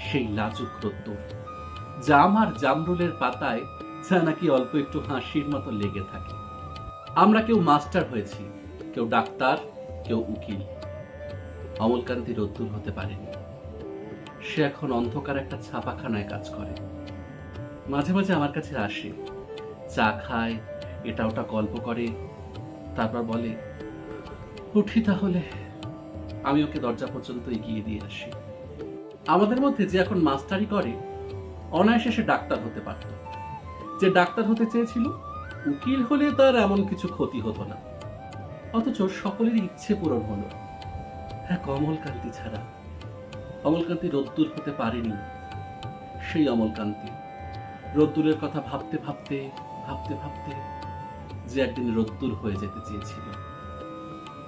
সেই লাজুক রোদ্দুর জাম আর জামরুলের পাতায় যা নাকি অল্প একটু হাসির মতো লেগে থাকে। আমরা কেউ মাস্টার হয়েছি, কেউ ডাক্তার, কেউ উকিল। অমলকান্তি রোদ্দুর হতে পারেনি। সে এখন অন্ধকার একটা ছাপাখানায় কাজ করে। মাঝে মাঝে আমার কাছে আসে, চা খায়, এটা ওটা গল্প করে, তারপর বলে, উঠি তাহলে, আমি ওকে দরজা পর্যন্ত এগিয়ে দিয়ে আসি। আমাদের মধ্যে যে এখন মাস্টারি করে, অনায়াসে সে ডাক্তার হতে পারত। যে ডাক্তার হতে চেয়েছিল, উকিল হলে তার এমন কিছু ক্ষতি হতো না। অথচ সকলের ইচ্ছে পূরণ হলো। হ্যাঁ কমলকান্তি ছাড়া। অমলকান্তি রোদ্দুর হতে পারেনি। সেই অমলকান্তি। রোদ্দুরের কথা ভাবতে ভাবতে ভাবতে ভাবতে যে একদিন রোদ্দুর হয়ে যেতে চেয়েছিল।